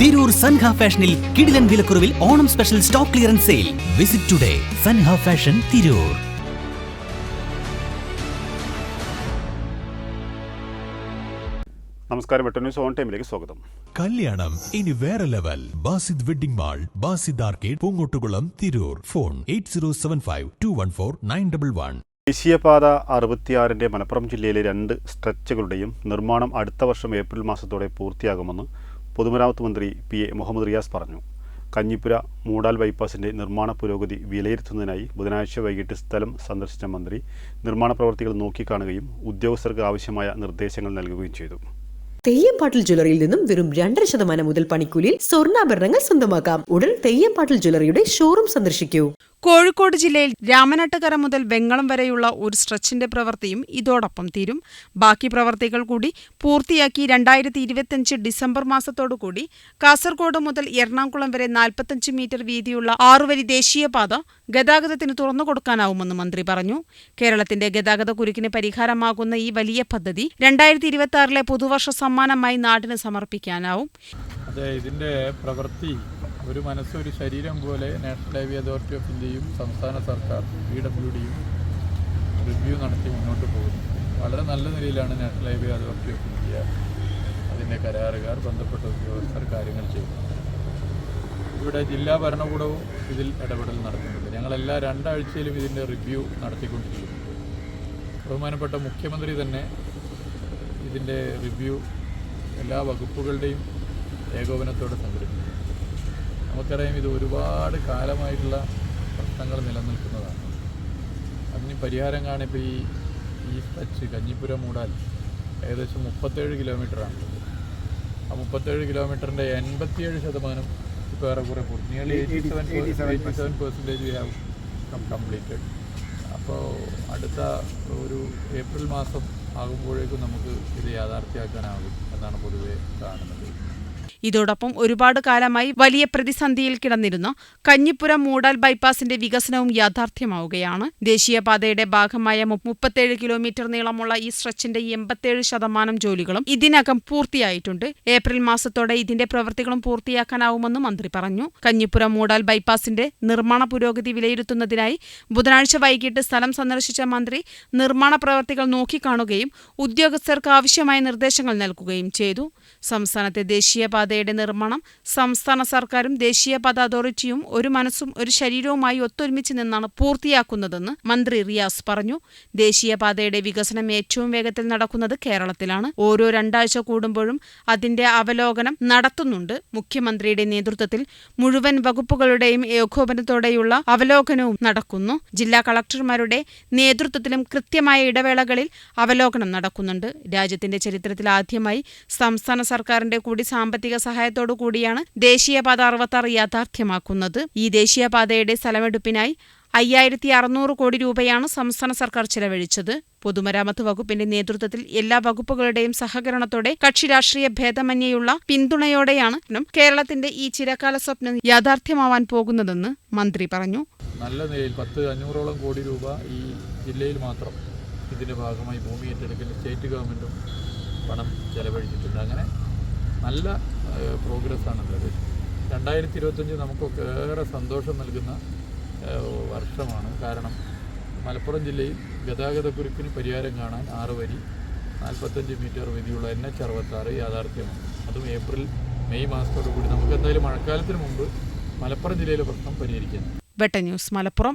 തിരൂർ സൻഹ ഫാഷനിൽ കിടിലൻ വിലക്കുറവിൽ Onam special stock clearance sale. Visit today Sanha Fashion Tirur. നമസ്കാരം. വെട്ട ന്യൂസ് ഓൺ ടൈമിലേക്ക് സ്വാഗതം. കല്യാണം ഇനി വേറെ level. Basid Wedding Mall Basid Arcade Poongottukulam Tirur. Phone eight zero seven five two one four nine double one. ദേശീയപാത അറുപത്തിയാറിന്റെ മലപ്പുറം ജില്ലയിലെ രണ്ട് സ്ട്രെച്ചുകളുടെയും നിർമ്മാണം അടുത്ത വർഷം ഏപ്രിൽ മാസത്തോടെ പൂർത്തിയാകുമെന്ന് പൊതുമരാമത്ത് മന്ത്രി പി എ മുഹമ്മദ് റിയാസ് പറഞ്ഞു. കഞ്ഞിപ്പുര മൂടാൽ ബൈപ്പാസിന്റെ നിർമ്മാണ പുരോഗതി വിലയിരുത്തുന്നതിനായി ബുധനാഴ്ച വൈകിട്ട് സ്ഥലം സന്ദർശിച്ച മന്ത്രി നിർമ്മാണ പ്രവർത്തികൾ നോക്കിക്കാണുകയും ഉദ്യോഗസ്ഥർക്ക് ആവശ്യമായ നിർദ്ദേശങ്ങൾ നൽകുകയും ചെയ്തു. തെയ്യംപാട്ടിൽ ജ്വല്ലറിയിൽ നിന്നും വെറും രണ്ടര ശതമാനം മുതൽ പണിക്കൂലിയിൽ സ്വർണാഭരണങ്ങൾ സ്വന്തമാക്കാം. ഉടൻ തെയ്യംപാട്ടിൽ ജ്വല്ലറിയുടെ ഷോറൂം സന്ദർശിക്കൂ. കോഴിക്കോട് ജില്ലയിൽ രാമനാട്ടുകര മുതൽ വെങ്ങളം വരെയുള്ള ഒരു സ്ട്രെച്ചിന്റെ പ്രവൃത്തിയും ഇതോടൊപ്പം തീരും. ബാക്കി പ്രവൃത്തികൾ കൂടി പൂർത്തിയാക്കി രണ്ടായിരത്തി ഇരുപത്തിയഞ്ച് ഡിസംബർ മാസത്തോടുകൂടി കാസർഗോഡ് മുതൽ എറണാകുളം വരെ നാൽപ്പത്തഞ്ച് മീറ്റർ വീതിയുള്ള ആറുവരി ദേശീയപാത ഗതാഗതത്തിന് തുറന്നുകൊടുക്കാനാവുമെന്ന് മന്ത്രി പറഞ്ഞു. കേരളത്തിന്റെ ഗതാഗത കുരുക്കിന് പരിഹാരമാകുന്ന ഈ വലിയ പദ്ധതി രണ്ടായിരത്തി ഇരുപത്തി ആറിലെ പുതുവർഷ സമ്മാനമായി നാടിന് സമർപ്പിക്കാനാവും. അതെ ഇതിന്റെ പ്രവൃത്തി ഒരു മനസ്സ് ഒരു ശരീരം പോലെ നാഷണൽ ഹൈവേ അതോറിറ്റി ഓഫ് ഇന്ത്യയും സംസ്ഥാന സർക്കാർ പി ഡബ്ല്യു ഡിയും റിവ്യൂ നടത്തി മുന്നോട്ട് പോകുന്നു. വളരെ നല്ല നിലയിലാണ് National Highway Authority of India അതിന്റെ കരാറുകാർ ബന്ധപ്പെട്ട ഉദ്യോഗസ്ഥർ കാര്യങ്ങൾ ചെയ്യുന്നത്. ഇവിടെ ജില്ലാ ഭരണകൂടവും ഇതിൽ ഇടപെടൽ നടത്തുന്നുണ്ട്. ഞങ്ങളെല്ലാ രണ്ടാഴ്ചയിലും ഇതിന്റെ റിവ്യൂ നടത്തിക്കൊണ്ടിരിക്കുന്നു. ബഹുമാനപ്പെട്ട മുഖ്യമന്ത്രി തന്നെ ഇതിന്റെ റിവ്യൂ എല്ലാ വകുപ്പുകളുടെയും ഏകോപനത്തോടെ സംഘടിപ്പിക്കും നമുക്കറിയാം ഇത് ഒരുപാട് കാലമായിട്ടുള്ള പ്രശ്നങ്ങൾ നിലനിൽക്കുന്നതാണ്. അതിന് പരിഹാരം കാണിപ്പോൾ ഈ ഈ ടച്ച് കഞ്ഞിപ്പുരം മൂടാൽ ഏകദേശം മുപ്പത്തേഴ് കിലോമീറ്ററാണ്. ആ മുപ്പത്തേഴ് കിലോമീറ്ററിന്റെ എൺപത്തിയേഴ് ശതമാനം ഇപ്പോൾ ഏറെക്കുറെ പൂർത്തി nearly eighty seven eighty seven percentage we have completed അപ്പോൾ അടുത്ത ഒരു ഏപ്രിൽ മാസം ആകുമ്പോഴേക്കും നമുക്ക് ഇത് യാഥാർത്ഥ്യമാക്കാനാകും എന്നാണ് പൊതുവേ കാണുന്നത്. ഇതോടൊപ്പം ഒരുപാട് കാലമായി വലിയ പ്രതിസന്ധിയിൽ കിടന്നിരുന്ന. കഞ്ഞിപ്പുരം മൂടാൽ ബൈപ്പാസിന്റെ വികസനവും യാഥാർത്ഥ്യമാവുകയാണ്. ദേശീയപാതയുടെ ഭാഗമായ മുപ്പത്തേഴ് കിലോമീറ്റർ നീളമുള്ള ഈ സ്ട്രെച്ചിന്റെ എൺപത്തേഴ് ശതമാനം ജോലികളും ഇതിനകം പൂർത്തിയായിട്ടുണ്ട്. ഏപ്രിൽ മാസത്തോടെ ഇതിന്റെ പ്രവൃത്തികളും പൂർത്തിയാക്കാനാവുമെന്ന് മന്ത്രി പറഞ്ഞു. കഞ്ഞിപ്പുരം മൂടാൽ ബൈപ്പാസിന്റെ നിർമ്മാണ പുരോഗതി വിലയിരുത്തുന്നതിനായി ബുധനാഴ്ച വൈകിട്ട് സ്ഥലം സന്ദർശിച്ച മന്ത്രി നിർമ്മാണ പ്രവർത്തികൾ നോക്കിക്കാണുകയും ഉദ്യോഗസ്ഥർക്ക് ആവശ്യമായ നിർദ്ദേശങ്ങൾ നൽകുകയും ചെയ്തു. സംസ്ഥാനത്തെ ദേശീയപാതയുടെ നിർമ്മാണം സംസ്ഥാന സർക്കാരും ദേശീയ ദേശീയപാത അതോറിറ്റിയും ഒരു മനസ്സും ഒരു ശരീരവുമായി ഒത്തൊരുമിച്ച് നിന്നാണ് പൂർത്തിയാക്കുന്നതെന്ന് മന്ത്രി റിയാസ് പറഞ്ഞു. ദേശീയപാതയുടെ വികസനം ഏറ്റവും വേഗത്തിൽ നടക്കുന്നത് കേരളത്തിലാണ്. ഓരോ രണ്ടാഴ്ച കൂടുമ്പോഴും അതിന്റെ അവലോകനം നടത്തുന്നുണ്ട്. മുഖ്യമന്ത്രിയുടെ നേതൃത്വത്തിൽ മുഴുവൻ വകുപ്പുകളുടെയും ഏകോപനത്തോടെയുള്ള അവലോകനവും നടക്കുന്നു. ജില്ലാ കളക്ടർമാരുടെ നേതൃത്വത്തിലും കൃത്യമായ ഇടവേളകളിൽ അവലോകനം നടക്കുന്നുണ്ട്. രാജ്യത്തിന്റെ ചരിത്രത്തിൽ ആദ്യമായി സംസ്ഥാന സർക്കാരിന്റെ കൂടി സാമ്പത്തിക സഹായത്തോടു കൂടിയാണ് ദേശീയപാത അറുപത്താറ് യാഥാർത്ഥ്യമാക്കുന്നത്. ഈ ദേശീയപാതയുടെ സ്ഥലമെടുപ്പിനായി അയ്യായിരത്തി അറുന്നൂറ് കോടി രൂപയാണ് സംസ്ഥാന സർക്കാർ ചെലവഴിച്ചത്. പൊതുമരാമത്ത് വകുപ്പിന്റെ നേതൃത്വത്തിൽ എല്ലാ വകുപ്പുകളുടെയും സഹകരണത്തോടെ കക്ഷി രാഷ്ട്രീയ ഭേദമന്യേയുള്ള പിന്തുണയോടെയാണ് കേരളത്തിന്റെ ഈ ചിരകാല സ്വപ്നം യാഥാർത്ഥ്യമാവാൻ പോകുന്നതെന്ന് മന്ത്രി പറഞ്ഞു. നല്ല നിലയിൽ പത്ത് അഞ്ഞൂറോളം കോടി രൂപ ഈ ജില്ലയിൽ മാത്രം ഇതിന്റെ ഭാഗമായി ഭൂമി ഏറ്റെടുക്കൽ സ്റ്റേറ്റ് ഗവൺമെന്റും പണം ചെലവഴിച്ചിട്ടുണ്ട്. അങ്ങനെ നല്ല പ്രോഗ്രസ്സാണുള്ളത് രണ്ടായിരത്തി ഇരുപത്തഞ്ച് നമുക്കൊക്കെ ഏറെ സന്തോഷം നൽകുന്ന വർഷമാണ്. കാരണം മലപ്പുറം ജില്ലയിൽ ഗതാഗതക്കുരുക്കിന് പരിഹാരം കാണാൻ ആറ് വരി നാൽപ്പത്തഞ്ച് മീറ്റർ വീതിയുള്ള എൻ എച്ച് അറുപത്താറ് യാഥാർത്ഥ്യമാണ്. അതും ഏപ്രിൽ മെയ് മാസത്തോടു കൂടി നമുക്ക് എന്തായാലും മഴക്കാലത്തിന് മുമ്പ് മലപ്പുറം ജില്ലയിലെ പ്രശ്നം പരിഹരിക്കാം. വെട്ട ന്യൂസ് മലപ്പുറം.